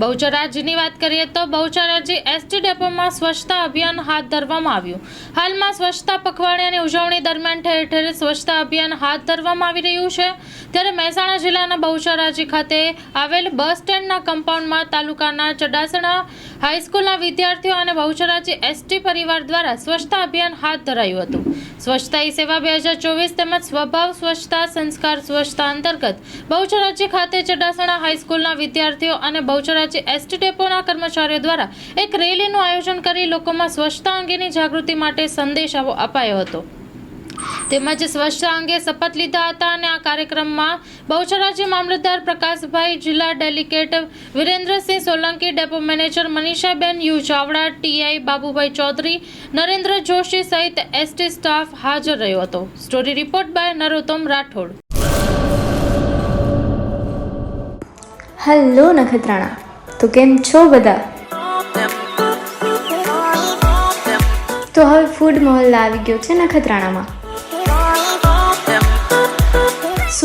બહુચરાજીની વાત કરીએ તો બહુચરાજી એસટી ડેપોમાં સ્વચ્છતા અભિયાન હાથ ધરવામાં આવ્યું. હાલમાં સ્વચ્છતા પખવાડિયાની ઉજવણી દરમિયાન ઠેર ઠેર સ્વચ્છતા અભિયાન હાથ ધરવામાં આવી રહ્યું છે. ત્યારે મહેસાણા જિલ્લાના બહુચરાજી ખાતે આવેલ બસ સ્ટેન્ડના કમ્પાઉન્ડમાં તાલુકાના ચડાસણા હાઈસ્કૂલના વિદ્યાર્થીઓ અને બહુચરાજી એસટી પરિવાર દ્વારા સ્વચ્છતા અભિયાન હાથ ધરાયું હતું. સ્વચ્છતા હી સેવા બે હજાર ચોવીસ તેમજ સ્વભાવ સ્વચ્છતા સંસ્કાર સ્વચ્છતા અંતર્ગત બહુચરાજી ખાતે ચડાસણા હાઈસ્કૂલના વિદ્યાર્થીઓ અને બહુચરાજી એસટી ડેપોના કર્મચારીઓ દ્વારા એક રેલીનું આયોજન કરી લોકોમાં સ્વચ્છતા અંગેની જાગૃતિ માટે સંદેશાઓ અપાયો હતો. તેમજ સ્વચ્છતા અંગે શપથ લીધા હતા અને આ કાર્યક્રમમાં બહુચરાજી મામલતદાર પ્રકાશભાઈ જિલ્લા delegate Virendrasinh Solanki, depot manager Manishaben, U Chavda, TI Babubhai Chaudhary, Narendra Joshi સહિત એસટી સ્ટાફ હાજર રહ્યો હતો. Story report by Narottam Rathod. Hello Nakhatrana, તો કેમ છો બધા? તો હવે ફૂડ મહોલ્લા આવી ગયો છે નખત્રાણામાં.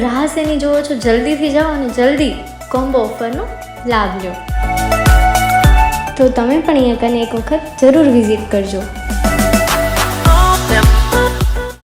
રાહ શેની જોવો છો? જલ્દીથી જાઓ અને જલ્દી કોમ્બો ઓફરનો લાભ લો. તો તમે પણ અહીંયા કને એક વખત જરૂર વિઝિટ કરજો.